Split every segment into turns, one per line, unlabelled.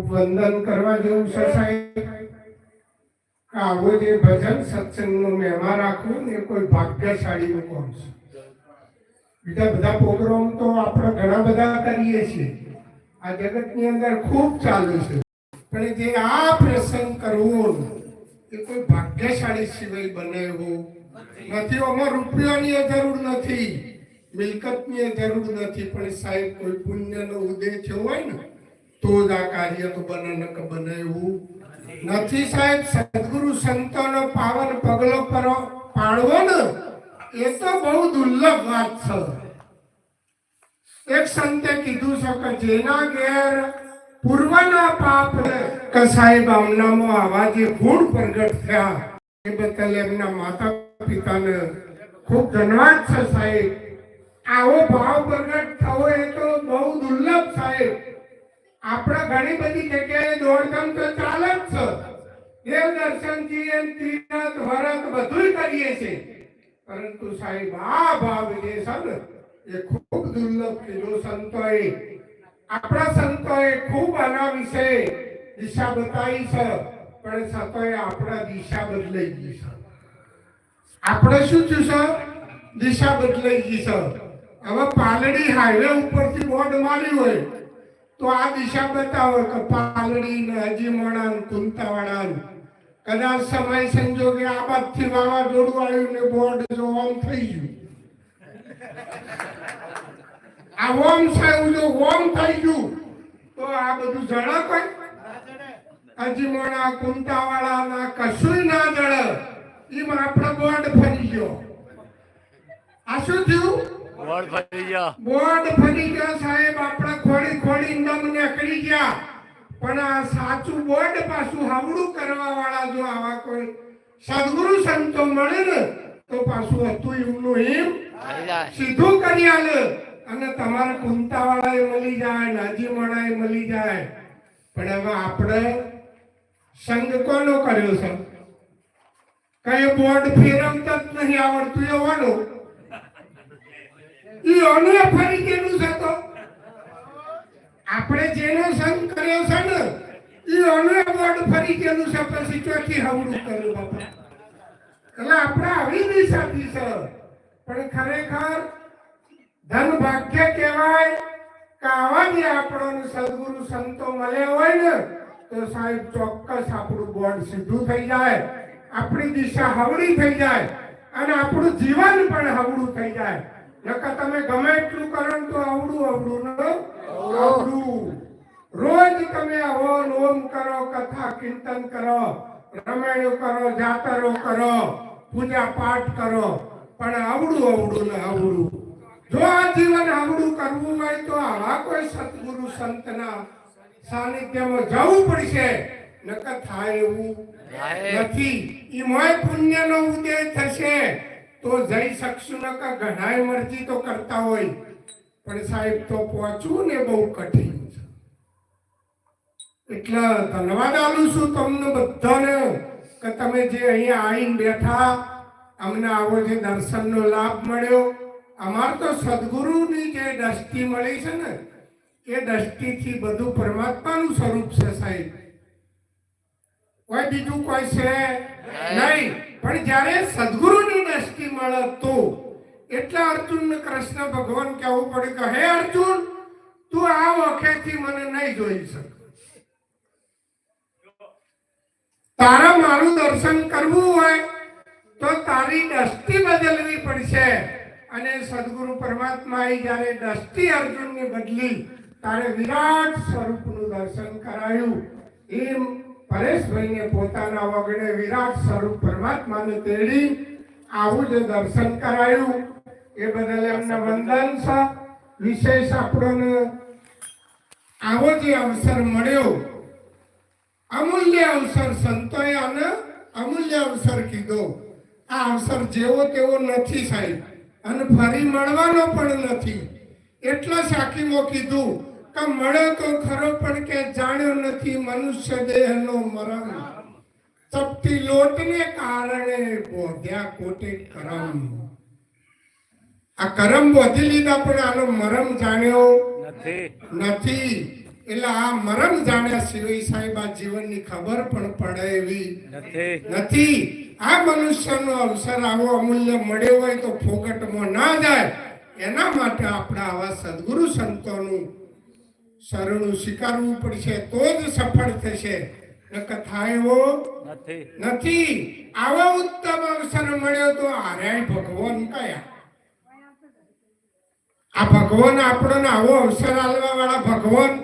ખૂબ વંદન કરવા જેવું છે સાહેબ? આવો જે ભજન સત્સંગનો મહેમા રાખવું એ કોઈ ભાગ્યશાળીનું કોણ છે. બીજા બધા પ્રોગ્રામ તો આપણે ઘણા બધા કરીએ છીએ. આ જગતની અંદર ખૂબ ચાલુ છે. પણ જે આ પ્રસંગ કરવો એ કોઈ ભાગ્યશાળી સિવાય બને એવું નથી. અમાર રૂપિયાની જરૂર નથી, મિલકતની જરૂર નથી. પણ સાહેબ, કોઈ પુણ્યનો ઉદય થયો હોય ને તો જ આ કાર્ય તો બને બને એવું નથી સાહેબ, સદગુરુ સંતોનો પાવન પગલો પરો, પાડવો ને, એ તો બહુ દુર્લભ વાત છે. એક સંતે કીધું છે કે જેના ઘેર પૂર્વના પાપ કે સાહેબ આમનામાં આવા જે ગુણ પ્રગટ થયા, એ બદલ એમના માતા પિતાને ખૂબ ધન્યવાદ છે સાહેબ. આવો ભાવ પ્રગટ થવો એ તો બહુ દુર્લભ સાહેબ. આપણે ઘણી બધી જગ્યાએ દોડધામ તો ચાલે જ છે. દેવ દર્શનજી એમ તીર્થ વ્રત બધું કરીએ છીએ. પરંતુ સાહેબ, આ ભાવ જે છે એ ખૂબ દુર્લભ કીધું સંતોએ, આપણા સંતોએ ખૂબ આના વિશે દિશા બતાવી છે, પણ સંતોએ આપણા દિશા બદલાઈ ગઈ છે. આપણે શું થયું છે? દિશા બદલાઈ ગઈ છે. હવે પાલડી હાઈવે ઉપરથી બોર્ડ માર્યું હોય તો આ દિશા બતાવો કે પાલડી ને અજીમણા ને કુંતાવાડા કદાચ સમય સંજોગે આ બાજથી વાવાઝોડું આવ્યું ને બોર્ડ જો ઓમ થઈ ગયું. આ ઓમ થયું જો ઓમ થઈ ગયું, તો આ બધું જડે કોઈ? અજીમણા કુંતાવાળા ના કશું ના જડે એમાં આપણો બોર્ડ ફરી ગયો. આ શું થયું?
વળ ફરી ગયા.
બોર્ડ ફરી ગયા સાહેબ. આપણે ખોડી ખોડી નમ નીકળી ગયા. પણ આ સાચું બોર્ડ પાછું હાવડું કરવા વાળા જો આવા કોઈ સદગુરુ સંતો મળે ને તો પાછું હતું એમનું એમ સીધું કરી આલે. અને તમારે કુંતાવાળા એ મળી જાય નાજી વાળા એ મળી જાય. પણ હવે આપણે સંગ કોનો કર્યો છે? કઈ બોર્ડ ફેરવતા જ નહીં આવડતું એવાનું ફરી આપણે જેનો સંગ કર્યો છે ને ઈ અનુ બોર્ડ ફરી ગયેલું છે પછી ચોથી હવડું કર્યું બાપા. એટલે આપણે આવી દિશાથી છે. પણ ખરેખર ધન ભાગ્ય કહેવાય કે આવા જે આપણો સદગુરુ સંતો મળ્યા હોય ને, તો સાહેબ ચોક્કસ આપણું બોર્ડ સીધું થઈ જાય. આપણી દિશા હવડી થઈ જાય. અને આપણું જીવન પણ હવડું થઈ જાય. નકર તમે ગમે એટલું કરો ને તો અવડું અવડું ન આવડું. રોજ તમે હવન ઓમ કરો કથા કીર્તન કરો રમેણું કરો જાતરો કરો પૂજા પાઠ કરો પણ અવડું આવડું ને આવડું. જો આ જીવન આવડું કરવું હોય તો આવા કોઈ સતગુરુ સંતના સાનિધ્યમાં જવું પડશે. નકર થાય એવું નથી. મોય પુણ્યનો ઉદય થશે. તો જઈ શકશું નકર ઘણાય મરજી તો કરતા હોય. પણ સાહેબ તો પહોંચવું ને બહુ કઠિન છે. એટલે ધન્યવાદ આલું છું તમને બધાને કે તમે જે અહીંયા આવીને બેઠા, અમને આવો જે દર્શનનો લાભ મળ્યો. અમાર તો સદગુરુની જે દ્રષ્ટિ મળી છે ને, એ દ્રષ્ટિથી બધું પરમાત્માનું સ્વરૂપ છે સાહેબ. કોઈ બીજું કોઈ છે? નહીં. પણ જ્યારે સદગુરુની દ્રષ્ટિ મળે તો એટલે અર્જુનને કૃષ્ણ ભગવાન કહેવું પડે કે હે અર્જુન તું આ વખતથી મને નહીં જોઈ શકે. તારા મારું દર્શન કરવું હોય તો તારી દ્રષ્ટિ બદલવી પડશે. અને સદગુરુ પરમાત્માએ જ્યારે દ્રષ્ટિ અર્જુનની બદલી તારે વિરાટ સ્વરૂપનું દર્શન કરાયું. એમ પરેશભાઈને પોતાના વગડે વિરાટ સ્વરૂપ પરમાત્માને તેડી આવું જે દર્શન કરાયું. એ બદલ એમને વંદન છે. વિશેષ આપણને આવો જે અવસર મળ્યો, અમૂલ્ય અવસર સંતોએ અને અમૂલ્ય અવસર કીધો. આ અવસર જેવો તેવો નથી સાહેબ. અને ફરી મળવાનો પણ નથી. એટલે સાકીમો કીધું કે મળે તો ખરો પણ કે જાણ્યો નથી મનુષ્ય દેહનો મરમ. ચપટી લોટને કારણે બોધ્યા કોટે કરમ. આ કરમ બોધી લીધા પણ આનો મરમ જાણ્યો
નથી.
એટલે આ મરમ જાણ્યા સિવાય સાહેબ આ જીવનની ખબર પણ પડે એવી.
નથી.
આ મનુષ્યનો અવસર આવો અમૂલ્ય મળ્યો હોય તો ફોગટમાં ના જાય. એના માટે આપણા આવા સદગુરુ સંતોનું શરણું સ્વીકારવું પડશે તો જ સફળ થશે. નકર થાય એવો?
નથી.
આવો ઉત્તમ અવસર મળ્યો તો આર્યાય ભગવાન કયા? આ ભગવાન આપણને આવો અવસર આલવા વાળા ભગવાન.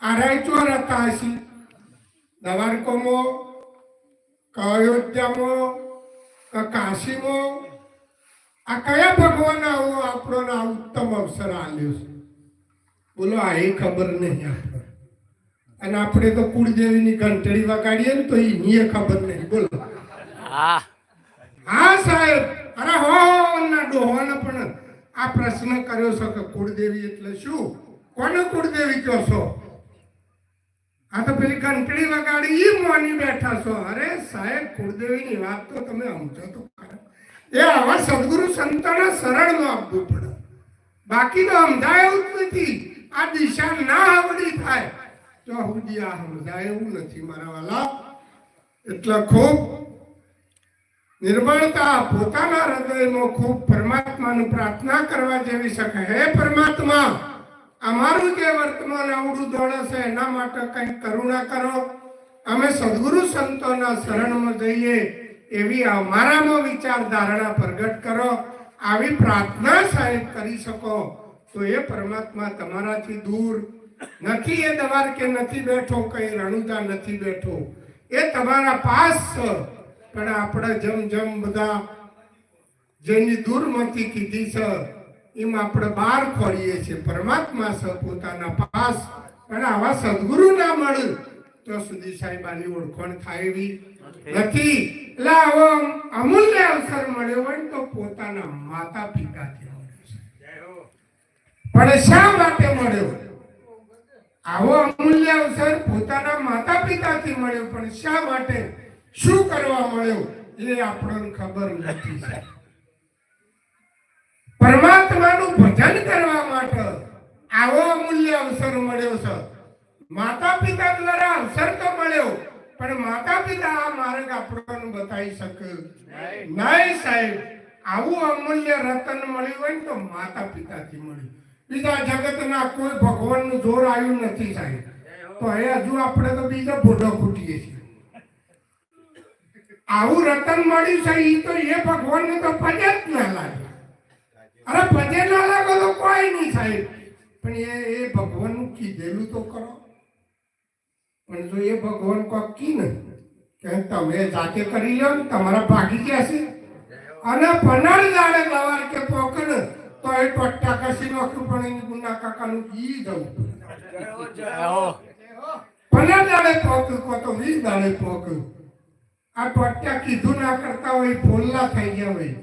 આરાય ચોર હતા હશે? દ્વારકોમાં કે અયોધ્યામાં કે કાશીમાં આ કયા ભગવાન આવો આપણને આ ઉત્તમ અવસર આલ્યો છે? બોલો આ એ ખબર નહીં આપણે અને આપણે તો કુળદેવીની ઘંટડી વગાડીએ ને તો એની ખબર નહીં. બોલો.
હા.
સાહેબ. અરે હો ના ડોહોને પણ આ પ્રશ્ન કર્યો છે કે કુળદેવી એટલે શું? કોને કુળદેવી કહો છો? આ તો પેલી ઘંટડી વગાડી એ મોની બેઠા છો. અરે સાહેબ કુળદેવીની વાત તો તમે સમજો તો એ આવા સદગુરુ સંતોને સરળ આપવું પડે. બાકી તો સમજાય એવું જ નથી. આ દિશા ના આવડી થાય. તો સુધી આ સમજાય એવું નથી મારા વાલા. એટલે ખૂબ નિર્મળતા પોતાના હૃદયમાં ખૂબ પરમાત્માનું પ્રાર્થના કરવા જેવી શકે હે પરમાત્મા અમારું જે વર્તમાન આવડું દોડે છે, એના માટે કંઈક કરુણા કરો. અમે સદગુરુ સંતોના શરણમાં જઈએ એવી અમારામાં વિચાર ધારણા પ્રગટ કરો. આવી પ્રાર્થના સાહેબ કરી શકો. તો એ પરમાત્મા તમારાથી દૂર નથી એ દવાર કે નથી બેઠો કઈ રણુદા નથી બેઠો. એ તમારા પાસ છે. પણ આપણે જમ જમ બધા જેની દૂરમાંથી કીધી છે એમાં આપણે બહાર ખોરીએ છીએ. પરમાત્મા છે પોતાના પાસ. પણ આવા સદગુરુ ના મળે તો સુધી સાહેબ આની ઓળખાણ થાય એવી નથી. એટલે આવો અમૂલ્ય અવસર મળ્યો હોય તો પોતાના માતા પિતાથી પણ શા માટે મળ્યો? આવો અમૂલ્ય અવસર પોતાના માતા પિતાથી મળ્યો, પણ શા માટે? શું કરવા મળ્યો? એ આપણને ખબર નથી. પરમાત્માનું ભજન કરવા માટે આવો અમૂલ્ય અવસર મળ્યો છે માતા પિતા દ્વારા અવસર તો મળ્યો, પણ માતા પિતા આ માર્ગ આપણને બતાવી શકે નહીં સાહેબ. આવું અમૂલ્ય રતન મળ્યું હોય તો માતા પિતાથી મળ્યું. બીજા જગતના કોઈ ભગવાનનું જોર આવ્યું નથી સાહેબ. તો એ હજુ આપણે તો બીજા ભોડો ખૂટીએ છીએ. આવું રતન મળ્યું છે એ તો એ ભગવાનને તો પજે જ ના લાગે. અરે પજે ના લાગે તો કોઈ નહીં સાહેબ. પણ એ એ ભગવાનનું કીધેલું તો કરો. પણ જો એ ભગવાન કોક કી ને કે તમે જાતે કરી લો ને તમારા ભાગી જશે અને પનાર જાડે દવાર કે પોકણ તો એ પટ્ટા કસી નોખ્યું પણ એની ગુના કાકાનું ઈ જવું પનાર દાડે પોક કો તો વીસ દાડે પોક આ પટ્ટા કીધું ના કરતા હોય ફોલ્લા થઈ ગયા હોય.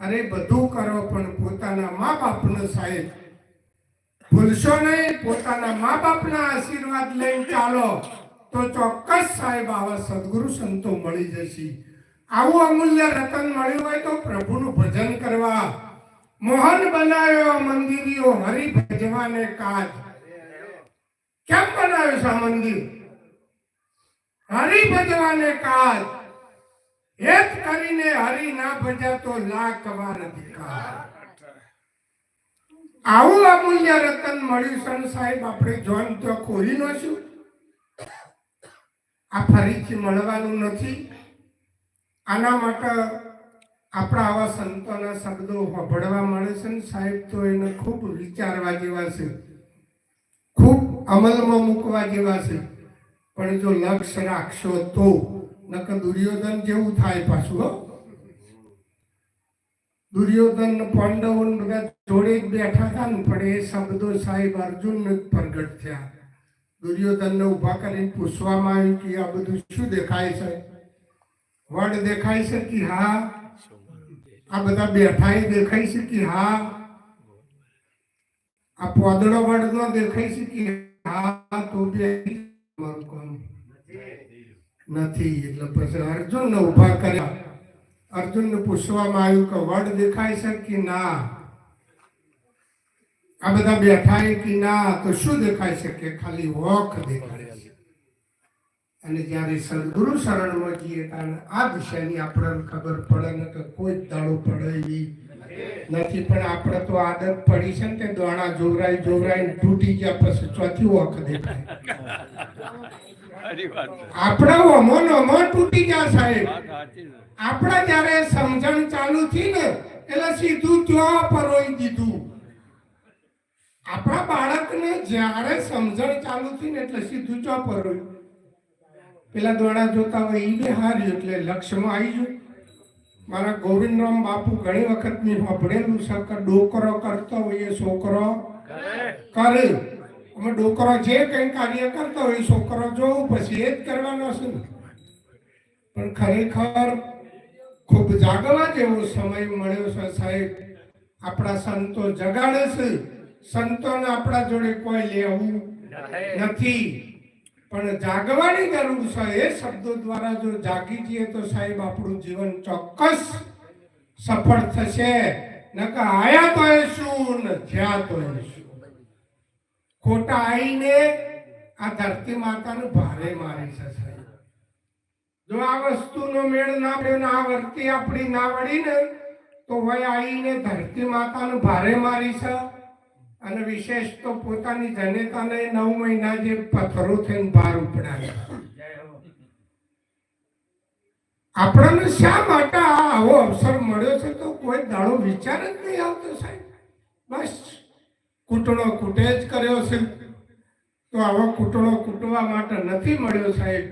અરે બધું કરો પણ પોતાના મા બાપનો સાહેબ. ભૂલશો નહીં પોતાના મા બાપના આશીર્વાદ લઈને ચાલો. તો ચોક્કસ સાહેબ આવા સદગુરુ સંતો મળી જશે. આવું અમૂલ્ય રતન મળ્યું હોય તો પ્રભુનું ભજન કરવા. મોહન બનાવ્યો મંદિરીઓ હરી ભજવાને કાજ. કેમ બનાવ્યો છે આ મંદિર હરી ભજવાને કાજ. હેત કરીને હરી ના ભજાતો લાખ વાર અધિકાર. આવું અમૂલ્ય રતન મળ્યું સન સાહેબ, આપણે જોન તો ખોલી નો છું. આ ફરીથી મળવાનું નથી. આના માટે આપણા આવા સંતોના શબ્દો સાંભળવા મળે છે ને સાહેબ, તો એને ખૂબ વિચારવા જેવા છે. ખૂબ અમલમાં મૂકવા જેવા છે. પણ જો લક્ષ્ય રાખશો તો, નકર દુર્યોધન જેવું થાય પાછું, હો. દુર્યોધન પાંડવો બધા જોડે બેઠા હતા ને, પણ એ શબ્દો સાહેબ અર્જુન ને પ્રગટ થયા. દુર્યોધન ને ઊભા કરીને પૂછવામાં આવ્યું કે આ બધું શું દેખાય છે? વડ દેખાય છે કે હા આ બધા બેઠા એ દેખાય છે હા. આ પોદડો વડ દેખાઈ છે કે હા તો નથી, એટલે પછી અર્જુન ને ઊભા કર્યા. અર્જુન ને પૂછવામાં આવ્યું કે વડ દેખાય છે કે ના? આ બધા બેઠા કે ના, તો શું દેખાય છે કે ખાલી વોખ દેખાય અને જ્યારે સદગુરુ શરણમાં જઈએ ત્યારે આ વિષયની આપણને ખબર પડે ને કે કોઈ દાડો પડે નથી પણ આપણે તો આદત પડી છે ને તે દોણા જોવરાઈ જોવરાઈ તૂટી ગયા પછી ચોથી
છે.
આપણા અમોન ને અમો તૂટી ગયા સાહેબ. આપણા જ્યારે સમજણ ચાલુ થઈ ને એટલે સીધું ત્યાં પરોઈ દીધું. આપણા બાળકને જ્યારે સમજણ ચાલુ થઈ ને એટલે સીધું ત્યાં પરોયું પેલા દોડા જોતા હોય એ બી હાર્યું એટલે લક્ષ્યમાં આવી ગયું. મારા ગોવિંદરામ બાપુ ઘણી વખત મેં સાંભળેલું કે ડોકરો કરતો હોય એ છોકરો. કરે. અમે ડોકરો જે કંઈ કાર્ય કરતો હોય એ છોકરો જોવું પછી એ જ કરવાનો છે. પણ ખરેખર ખૂબ જાગવા જેવો સમય મળ્યો છે સાહેબ. આપણા સંતો જગાડે છે. સંતોને આપણા જોડે કોઈ લેવું નથી. પણ જાગવાની જરૂર છે, એ શબ્દો દ્વારા જો જાગી જઈએ તો સાહેબ આપણું જીવન ચોક્કસ સફળ થશે. નકા આયા તો એ શું જ્યાં તો એ શું ખોટા આઈને આ ધરતી માતાનું ભારે મારી છે જો આ વસ્તુનો મેળ ના પડ્યો ને આ વર્તી આપણી ના વળી ને, તો વય આવીને ધરતી માતાનું ભારે મારી છે. અને વિશેષ તો પોતાની જનેતાને નવ મહિના જે પથ્થરો થઈને બહાર ઉપડાવ્યા આપણને શા માટે આ આવો અવસર મળ્યો છે તો કોઈ દાડો વિચાર જ નહીં આવતો સાહેબ. બસ, કૂટણો કૂટે જ કર્યો છે. તો આવો કૂટણો કૂટવા માટે નથી મળ્યો સાહેબ.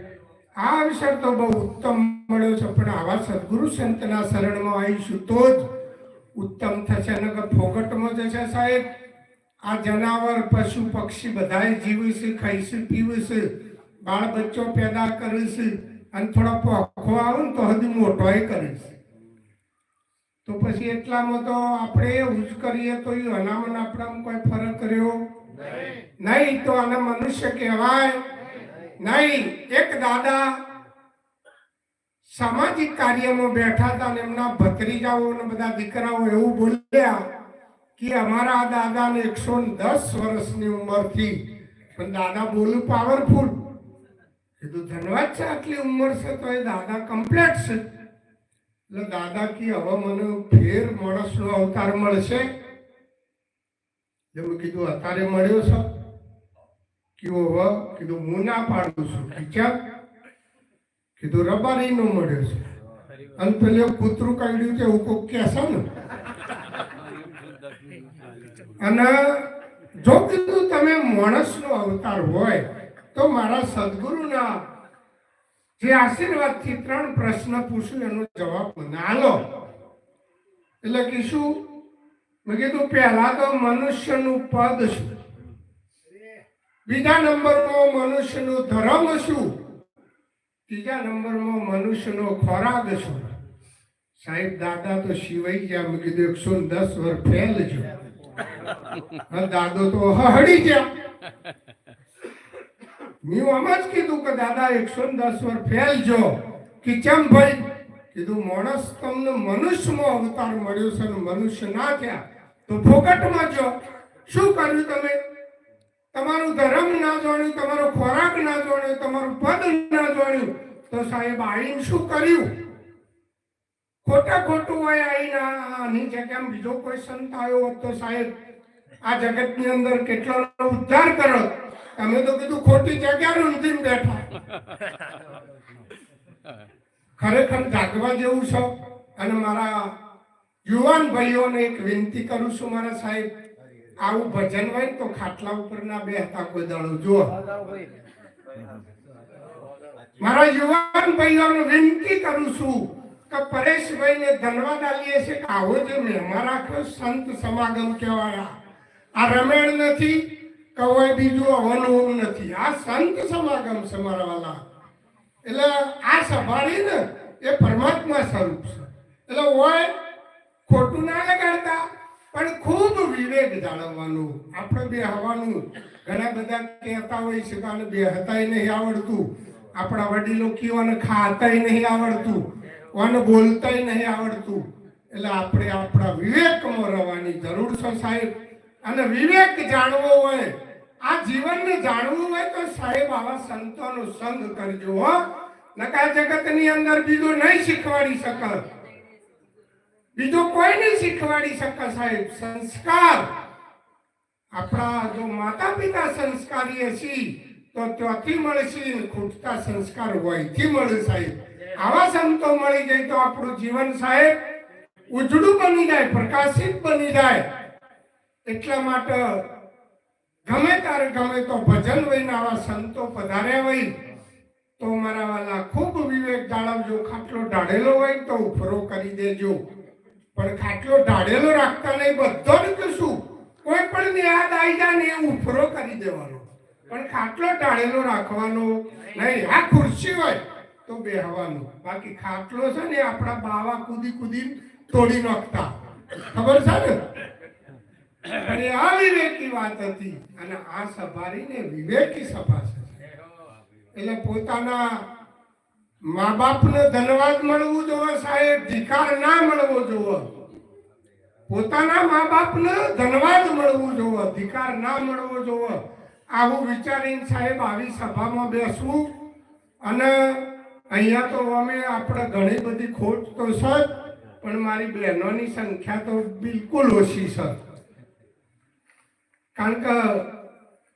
આ અવસર તો બહુ ઉત્તમ મળ્યો છે, પણ આવા સદગુરુ સંતના શરણમાં આવીશું તો જ ઉત્તમ થશે અને ફોગટમાં જશે સાહેબ. આ જનાવર પશુ પક્ષી બધાએ જીવે છે ખાય છે પીવે છે બાળ બચ્ચો પેદા કરે છે અને થોડા પોખો આવે ને તો હદ મોટોય કરે છે. તો પછી એટલામાં તો આપણે એવું જ કરીએ તો એ અનામન આપણામાં કોઈ ફરક રહ્યો? નહીં તો આને મનુષ્ય કહેવાય. નહીં એક દાદા સામાજિક કાર્યમાં બેઠા હતા અને એમના ભત્રીજાઓ અને બધા દીકરાઓ એવું બોલ્યા કે અમારા દાદાને એકસો દસ વર્ષની ઉંમરથી, પણ દાદા બોલું પાવરફુલ કીધું ધન્યવાદ છે આટલી ઉંમર છે, તો એ દાદા કમ્પ્લેટ છે. એટલે દાદા કી હવે મને ફેર માણસનો અવતાર મળશે. એટલે મેં કીધું, અત્યારે મળ્યો છે. કીધું હવે કીધું, હું ના પાડું છું. કીધું કીધું, રબારીનો મળ્યો છે. અને પેલું કૂતરું કાઢ્યું છે, એવું કોક કહેશે ને? અને જો કીધું તમે માણસનો અવતાર હોય, તો મારા સદગુરુના જે આશીર્વાદથી ત્રણ પ્રશ્ન પૂછું, એનો જવાબ મને આલો. એટલે કીશું, મેં કીધું, પહેલા તો મનુષ્યનું પદ શું? બીજા નંબરમાં મનુષ્યનું ધર્મ શું? ત્રીજા નંબરમાં મનુષ્યનો ખોરાક શું? સાહેબ દાદા તો શિવાઈ ગયા. મેં કીધું એકસો દસ વર્ષ ફેલ હા, દાદો તો હળી ગયા. મેં આમ જ કીધું કે દાદા એકસો દસ વર ફેલ જો કે ચમ ભાઈ? કીધું માણસ તમને મનુષ્યમાં અવતાર મળ્યો છે અને મનુષ્ય ના થયા તો ફોકટમાં જો. શું કર્યું તમે? તમારું ધર્મ ના જાણ્યું તમારો ખોરાક ના જાણ્યો તમારું પદ ના જાણ્યું. તો સાહેબ આઈન શું કર્યું? ખોટા ખોટું હોય આઈના, આની જગ્યામાં બીજો કોઈ સંત આવ્યો હોત તો સાહેબ, આ જગતની અંદર કેટલો ઉદ્ધાર કરો તમે તો કીધું ખોટી જગ્યા રૂંધીને બેઠા. ખરેખર જાગવા જેવું છો. અને મારા યુવાન ભાઈઓને એક વિનંતી કરું છું મારા સાહેબ, આવું ભજન હોય તો ખાટલા ઉપર ના બેહતા કોઈ દાડો જુઓ. મારા યુવાન ભાઈઓને વિનંતી કરું છું કે પરેશભાઈને ધન્યવાદ આલીએ છે કે આવો જે મહેમાન રાખ્યો સંત સમાગમ કહેવાય. આ રમેણ નથી કવાય બીજું અવનવું નથી. આ સંત સમાગમ છે મારા વાલા. એટલે આ સંભાળી ને એ પરમાત્મા સ્વરૂપ છે. એટલે હોય ખોટું ના લગાડતા, પણ ખૂબ વિવેક જાળવવાનું. આપણે બે હવાનું ઘણા બધા કહેતા હોય છે કે બે હતાય નહીં આવડતું. આપણા વડીલો કીઓને ખાતાય નહીં આવડતું. આને બોલતાય નહીં આવડતું? એટલે આપણે આપણા વિવેકમાં રહેવાની જરૂર છે સાહેબ. અને વિવેક જાણવો હોય, આ જીવનને જાણવું હોય તો સાહેબ આવા સંતોનો સંગ કરજો હો. નકા જગતની અંદર બીજું નહીં શીખવાડી શકે બીજો કોઈ નહીં શીખવાડી શકે સાહેબ. સંસ્કાર. આપણા જો માતા પિતા સંસ્કારી હશી તો ત્યાંથી મળશે ખૂટતા સંસ્કાર હોયથી મળે સાહેબ. આવા સંતો મળી જાય તો આપણું જીવન સાહેબ ઉજળું બની જાય, પ્રકાશિત બની જાય. એટલા માટે ગમે ત્યારે ગમે તો ભજન વહીને આવા સંતો પધાર્યા હોય, તો મારા વાલા ખૂબ વિવેક જાળવજો. ખાટલો ઢાળેલો હોય તો ઉફરો કરી દેજો. પણ ખાટલો ઢાળેલો રાખતા નહીં, બધો ને કશું. કોઈ પણ યાદ આવી જાય ને એ ઉફરો કરી દેવાનો. પણ ખાટલો ઢાળેલો રાખવાનો નહીં. આ ખુરશી હોય. તો બેહવાનું. બાકી ખાટલો છે ને આપણા બાવા કૂદી કૂદી તોડી નાખતા. ખબર છે ને? અને આ વિવેકી વાત હતી. અને આ સભારીને વિવેકી સભા છે. એટલે પોતાના મા બાપને ધન્યવાદ મળવું જોવે સાહેબ, ધિકાર ના મળવો જોવે. પોતાના મા બાપને ધન્યવાદ મળવું જોવે, ધિકાર ના મળવો જોવે. આવું વિચારીને સાહેબ આવી સભામાં બેસવું અને અહીંયા તો અમે આપણે ઘણી બધી ખોટ તો છે પણ મારી બહેનોની સંખ્યા તો બિલકુલ ઓછી છે કારણ કે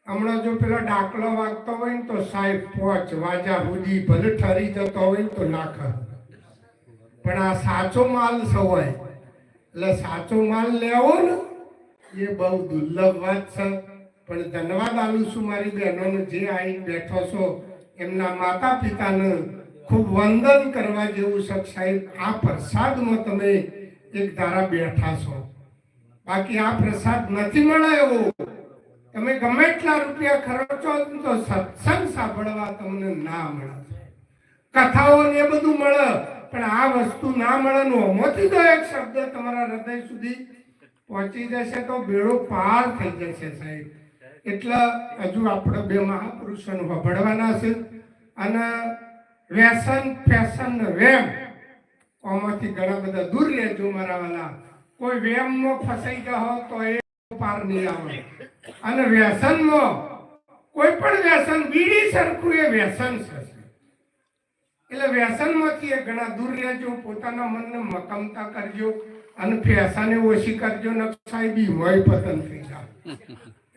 હમણાં જો પેલા ડાકલો વાગતો હોય ને તો સાહેબ પોચ વાજા હુજી ભલે ઠરી જતો હોય ને તો નાખ પણ આ સાચો માલ સવાય. એટલે સાચો માલ લેવો ને, એ બહુ દુર્લભ વાત છે પણ ધન્યવાદ આલું છું મારી બહેનોને, જે આવીને બેઠો છો, એમના માતા પિતાને ખૂબ વંદન કરવા જેવું છે સાહેબ. આ પ્રસાદમાં તમે એક ધારા બેઠા છો. બાકી આ પ્રસાદ નથી મળે એવો તમે ગમે એટલા રૂપિયા ખર્ચો તો સત્સંગ સાંભળવા તમને ના મળે. કથાઓ ને બધું મળે, પણ આ વસ્તુ ના મળે નો અમોથી તો એક શબ્દ તમારા હૃદય સુધી પહોંચી જશે તો બેડો પાર થઈ જશે સાહેબ. એટલે હજુ આપણે બે મહાપુરુષોને વભળવાના છે. અને વ્યસન ફેશન વેમ. આમાંથી ઘણા બધા દૂર રહેજો મારા વાલા. કોઈ વેમમાં ફસાઈ ગયો તો એ પાર નહીં આવે. અને વ્યસનમાં કોઈ પણ વ્યસન બીડી સરખું એ વ્યસન છે. એટલે વ્યસનમાંથી એ ઘણા દૂર રહેજો પોતાના મનને મકમતા કરજો અને ફેસાને ઓછી કરજો ને સાહેબી હોય પતન થઈ જાય.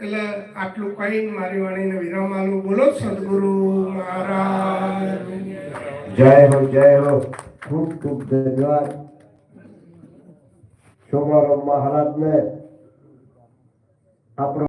એટલે આટલું કહીને મારી વાણીને વિરામ આલું બોલો, સદગુરુ મહારાજ.
જય હો જય હો. ખૂબ ખૂબ ધન્યવાદ. શોભારામ મહારાજને આપણો